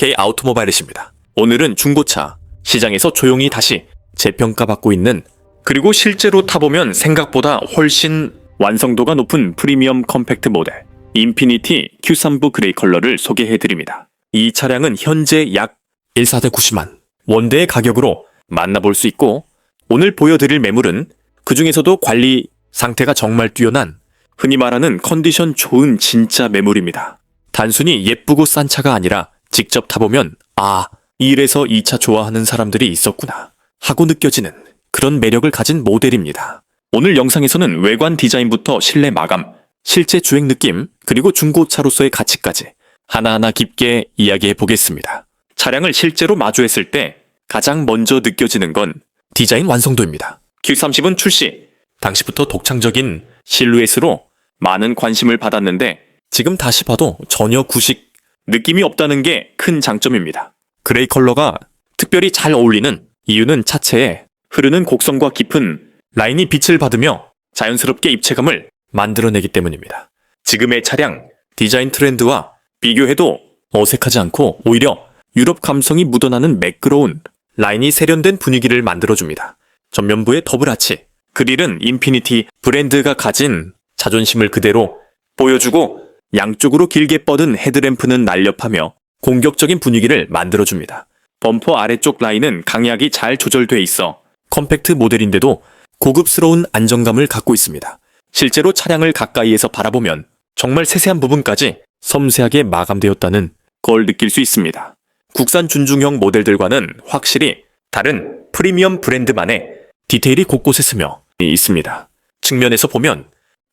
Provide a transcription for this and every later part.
SK 아우토모바일렛입니다. 오늘은 중고차 시장에서 조용히 다시 재평가받고 있는 그리고 실제로 타보면 생각보다 훨씬 완성도가 높은 프리미엄 컴팩트 모델 인피니티 Q3부 그레이 컬러를 소개해드립니다. 이 차량은 현재 약 1사대 90만 원대의 가격으로 만나볼 수 있고 오늘 보여드릴 매물은 그 중에서도 관리 상태가 정말 뛰어난 흔히 말하는 컨디션 좋은 진짜 매물입니다. 단순히 예쁘고 싼 차가 아니라 직접 타보면 아 이래서 이차 좋아하는 사람들이 있었구나 하고 느껴지는 그런 매력을 가진 모델입니다. 오늘 영상에서는 외관 디자인부터 실내 마감, 실제 주행 느낌, 그리고 중고차로서의 가치까지 하나하나 깊게 이야기해 보겠습니다. 차량을 실제로 마주했을 때 가장 먼저 느껴지는 건 디자인 완성도입니다. Q30은 출시 당시부터 독창적인 실루엣으로 많은 관심을 받았는데 지금 다시 봐도 전혀 구식 느낌이 없다는 게 큰 장점입니다. 그레이 컬러가 특별히 잘 어울리는 이유는 차체에 흐르는 곡선과 깊은 라인이 빛을 받으며 자연스럽게 입체감을 만들어내기 때문입니다. 지금의 차량 디자인 트렌드와 비교해도 어색하지 않고 오히려 유럽 감성이 묻어나는 매끄러운 라인이 세련된 분위기를 만들어줍니다. 전면부의 더블 아치, 그릴은 인피니티 브랜드가 가진 자존심을 그대로 보여주고 양쪽으로 길게 뻗은 헤드램프는 날렵하며 공격적인 분위기를 만들어줍니다. 범퍼 아래쪽 라인은 강약이 잘 조절돼 있어 컴팩트 모델인데도 고급스러운 안정감을 갖고 있습니다. 실제로 차량을 가까이에서 바라보면 정말 세세한 부분까지 섬세하게 마감되었다는 걸 느낄 수 있습니다. 국산 준중형 모델들과는 확실히 다른 프리미엄 브랜드만의 디테일이 곳곳에 스며 있습니다. 측면에서 보면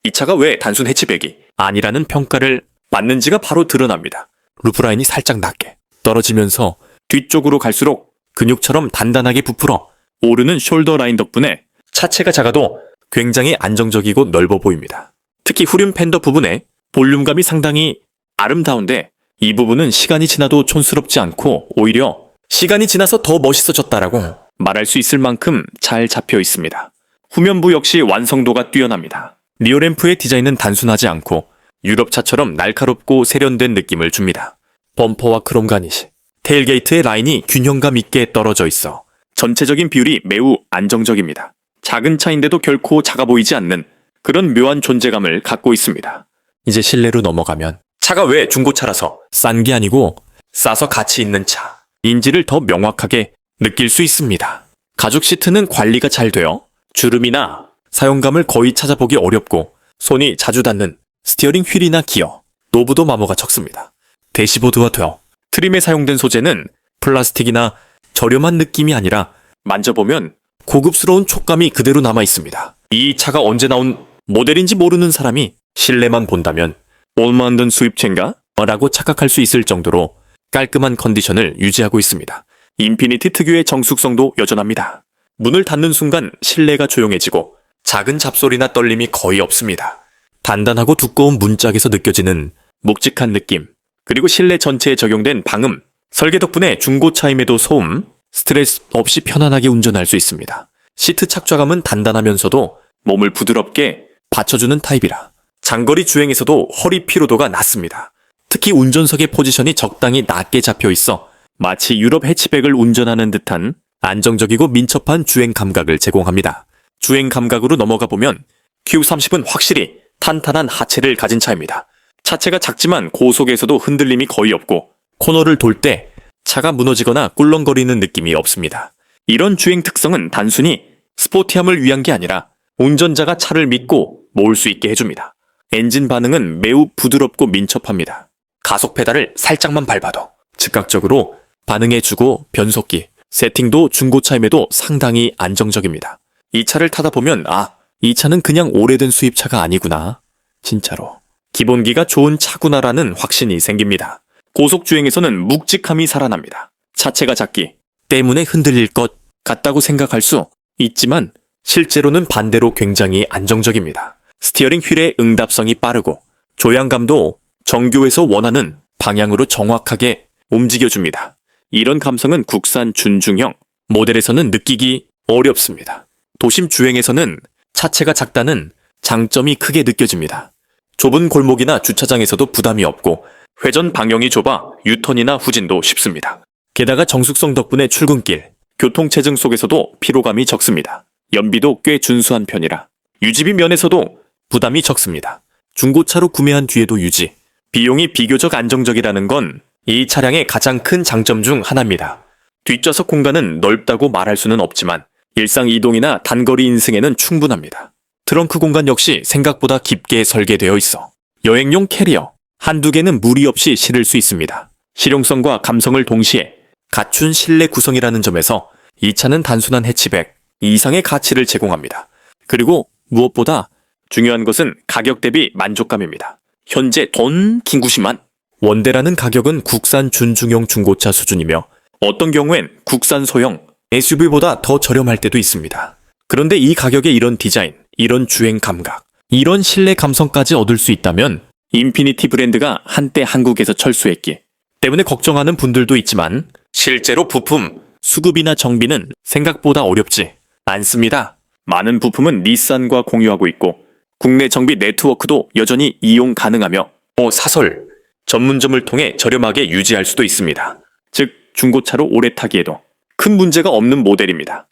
이 차가 왜 단순 해치백이 아니라는 평가를 받는지가 바로 드러납니다. 루프라인이 살짝 낮게 떨어지면서 뒤쪽으로 갈수록 근육처럼 단단하게 부풀어 오르는 숄더 라인 덕분에 차체가 작아도 굉장히 안정적이고 넓어 보입니다. 특히 후륜 팬더 부분에 볼륨감이 상당히 아름다운데 이 부분은 시간이 지나도 촌스럽지 않고 오히려 시간이 지나서 더 멋있어졌다라고 말할 수 있을 만큼 잘 잡혀 있습니다. 후면부 역시 완성도가 뛰어납니다. 리어램프의 디자인은 단순하지 않고 유럽차처럼 날카롭고 세련된 느낌을 줍니다. 범퍼와 크롬 가니시, 테일게이트의 라인이 균형감 있게 떨어져 있어 전체적인 비율이 매우 안정적입니다. 작은 차인데도 결코 작아 보이지 않는 그런 묘한 존재감을 갖고 있습니다. 이제 실내로 넘어가면 차가 왜 중고차라서 싼 게 아니고 싸서 가치 있는 차 인지를 더 명확하게 느낄 수 있습니다. 가죽 시트는 관리가 잘 되어 주름이나 사용감을 거의 찾아보기 어렵고 손이 자주 닿는 스티어링 휠이나 기어, 노브도 마모가 적습니다. 대시보드화되어 트림에 사용된 소재는 플라스틱이나 저렴한 느낌이 아니라 만져보면 고급스러운 촉감이 그대로 남아 있습니다. 이 차가 언제 나온 모델인지 모르는 사람이 실내만 본다면 올 만든 수입차인가? 라고 착각할 수 있을 정도로 깔끔한 컨디션을 유지하고 있습니다. 인피니티 특유의 정숙성도 여전합니다. 문을 닫는 순간 실내가 조용해지고 작은 잡소리나 떨림이 거의 없습니다. 단단하고 두꺼운 문짝에서 느껴지는 묵직한 느낌, 그리고 실내 전체에 적용된 방음, 설계 덕분에 중고차임에도 소음, 스트레스 없이 편안하게 운전할 수 있습니다. 시트 착좌감은 단단하면서도 몸을 부드럽게 받쳐주는 타입이라 장거리 주행에서도 허리 피로도가 낮습니다. 특히 운전석의 포지션이 적당히 낮게 잡혀 있어 마치 유럽 해치백을 운전하는 듯한 안정적이고 민첩한 주행 감각을 제공합니다. 주행 감각으로 넘어가 보면 Q30은 확실히 탄탄한 하체를 가진 차입니다. 차체가 작지만 고속에서도 흔들림이 거의 없고 코너를 돌 때 차가 무너지거나 꿀렁거리는 느낌이 없습니다. 이런 주행 특성은 단순히 스포티함을 위한 게 아니라 운전자가 차를 믿고 모을 수 있게 해줍니다. 엔진 반응은 매우 부드럽고 민첩합니다. 가속 페달을 살짝만 밟아도 즉각적으로 반응해주고 변속기, 세팅도 중고차임에도 상당히 안정적입니다. 이 차를 타다 보면 아, 이 차는 그냥 오래된 수입차가 아니구나. 진짜로. 기본기가 좋은 차구나라는 확신이 생깁니다. 고속 주행에서는 묵직함이 살아납니다. 차체가 작기 때문에 흔들릴 것 같다고 생각할 수 있지만 실제로는 반대로 굉장히 안정적입니다. 스티어링 휠의 응답성이 빠르고 조향감도 정교해서 원하는 방향으로 정확하게 움직여줍니다. 이런 감성은 국산 준중형 모델에서는 느끼기 어렵습니다. 도심 주행에서는 차체가 작다는 장점이 크게 느껴집니다. 좁은 골목이나 주차장에서도 부담이 없고 회전 방향이 좁아 유턴이나 후진도 쉽습니다. 게다가 정숙성 덕분에 출근길, 교통체증 속에서도 피로감이 적습니다. 연비도 꽤 준수한 편이라 유지비 면에서도 부담이 적습니다. 중고차로 구매한 뒤에도 유지, 비용이 비교적 안정적이라는 건 이 차량의 가장 큰 장점 중 하나입니다. 뒷좌석 공간은 넓다고 말할 수는 없지만 일상 이동이나 단거리 인승에는 충분합니다. 트렁크 공간 역시 생각보다 깊게 설계되어 있어 여행용 캐리어 한두 개는 무리 없이 실을 수 있습니다. 실용성과 감성을 동시에 갖춘 실내 구성이라는 점에서 이 차는 단순한 해치백 이상의 가치를 제공합니다. 그리고 무엇보다 중요한 것은 가격 대비 만족감입니다. 현재 돈 긴구십만 원대라는 가격은 국산 준중형 중고차 수준이며 어떤 경우엔 국산 소형 SUV보다 더 저렴할 때도 있습니다. 그런데 이 가격에 이런 디자인, 이런 주행 감각, 이런 실내 감성까지 얻을 수 있다면 인피니티 브랜드가 한때 한국에서 철수했기 때문에 걱정하는 분들도 있지만 실제로 부품, 수급이나 정비는 생각보다 어렵지 않습니다. 많은 부품은 닛산과 공유하고 있고 국내 정비 네트워크도 여전히 이용 가능하며 뭐 사설, 전문점을 통해 저렴하게 유지할 수도 있습니다. 즉 중고차로 오래 타기에도 큰 문제가 없는 모델입니다.